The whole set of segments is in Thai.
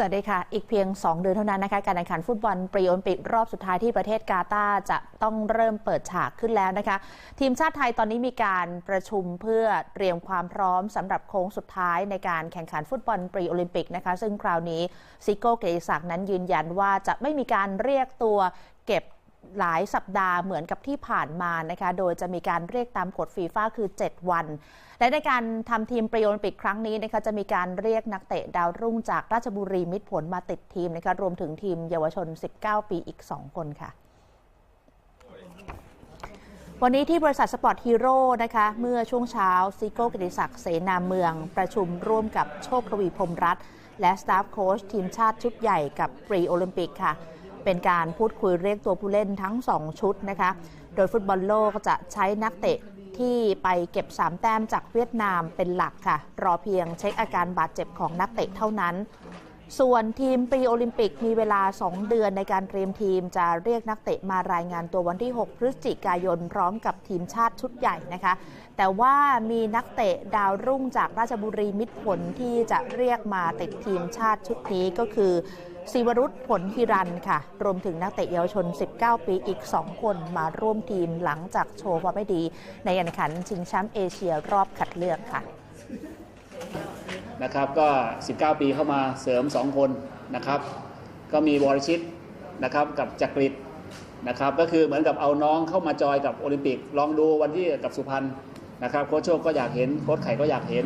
สวัสดีค่ะ อีกเพียง 2 เดือนเท่านั้นนะคะ การแข่งขันฟุตบอลปรีโอลิมปิกรอบสุดท้ายที่ประเทศกาตาร์จะต้องเริ่มเปิดฉากขึ้นแล้วนะคะ ทีมชาติไทยตอนนี้มีการประชุมเพื่อเตรียมความพร้อมสำหรับโค้งสุดท้ายในการแข่งขันฟุตบอลปรีโอลิมปิกนะคะ ซึ่งคราวนี้ซิโก้เกติศักดิ์นั้นยืนยันว่าจะไม่มีการเรียกตัวเก็บ หลายสัปดาห์เหมือนกับที่ผ่านมานะคะ โดยจะมีการเรียกตามกฎฟีฟ่าคือ 7 วัน และในการทำทีมปรีโอลิมปิกครั้งนี้นะคะจะมีการเรียกนักเตะดาวรุ่งจากราชบุรีมิตรผลมาติดทีมนะคะรวมถึงทีมเยาวชน 19 ปีอีก 2 คนค่ะวันนี้ที่บริษัทสปอร์ตฮีโร่นะคะ เมื่อช่วงเช้าซิโก้กิติศักดิ์เสนาเมือง ประชุมร่วมกับโชคทวีพรมรัตน์และสตาฟโค้ชทีมชาติชุดใหญ่กับปรีโอลิมปิกค่ะ เป็นการพูดคุยเรียกตัวผู้เล่นทั้ง 2 ชุดนะคะ โดยฟุตบอลโลกจะใช้นักเตะที่ไปเก็บ 3 แต้มจากเวียดนามเป็นหลักค่ะ รอเพียงเช็คอาการบาดเจ็บของนักเตะเท่านั้น ส่วนทีมปรีโอลิมปิกมีเวลา 2 เดือนในการเตรียมทีมจะเรียกนักเตะมารายงานตัววันที่ 6 พฤศจิกายนพร้อมกับทีมชาติชุดใหญ่นะคะ แต่ว่ามีนักเตะดาวรุ่งจากราชบุรีมิตรผลที่จะเรียกมาติดทีมชาติชุดนี้ก็คือศิวรุษผลฮิรันค่ะ รวมถึงนักเตะเยาวชน 19 ปีอีก 2 คนมาร่วมทีมหลังจากโชว์ความไม่ดี ในการแข่งขันชิงแชมป์เอเชียรอบคัดเลือกค่ะ นะครับก็ 19 ปีเข้ามาเสริม 2 คนนะครับก็มีวรชิตนะครับกับจักริดนะครับก็คือเหมือนกับเอาน้องเข้ามาจอยกับโอลิมปิก ลองดูวันที่กับสุพรรณนะครับโค้ชโชคก็อยากเห็นโค้ชไข่ก็อยากเห็น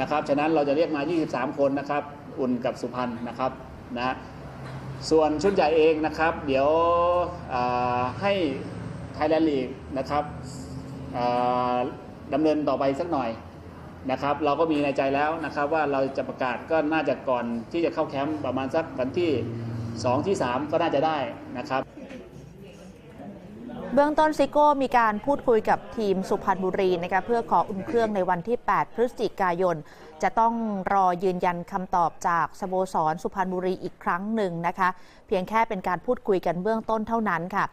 นะครับฉะนั้นเราจะเรียกมา 23 คนนะครับอุ่นกับสุพรรณนะครับนะส่วนชุดใหญ่เองนะครับ เดี๋ยวให้ไทยแลนด์ลีกนะครับดำเนินต่อไปสักหน่อย นะครับ เราก็มีในใจแล้วนะครับ ว่าเราจะประกาศก็น่าจะก่อนที่จะเข้าแคมป์ประมาณสักวันที่ 2 ที่ 3 ก็น่าจะได้นะครับเบื้องต้นซิโก้มีการพูดคุยกับทีมสุพรรณบุรีนะคะเพื่อขออุ่นเครื่องในวันที่ 8 พฤศจิกายน จะต้องรอยืนยันคำตอบจากสโมสรสุพรรณบุรีอีกครั้งหนึ่งนะคะ เพียงแค่เป็นการพูดคุยกันเบื้องต้นเท่านั้นค่ะ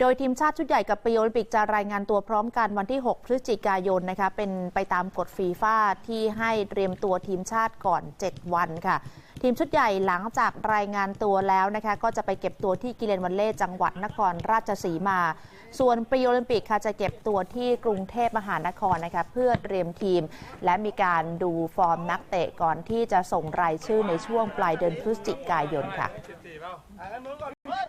โดยทีมชาติชุดใหญ่กับปีโอลิมปิกจะรายงานตัวพร้อมกันวันที่ 6 พฤศจิกายนนะคะเป็นไปตามกฎฟีฟ่าที่ให้เตรียมตัวทีมชาติก่อน 7 วันค่ะ ทีมชุดใหญ่หลังจากรายงานตัวแล้วนะคะก็จะไปเก็บตัวที่กิเลนวันเล่จังหวัดนครราชสีมา ส่วนปีโอลิมปิกค่ะจะเก็บตัวที่กรุงเทพมหานครนะคะเพื่อเตรียมทีม และมีการดูฟอร์มนักเตะก่อนที่จะส่งรายชื่อในช่วงปลายเดือนพฤศจิกายนค่ะ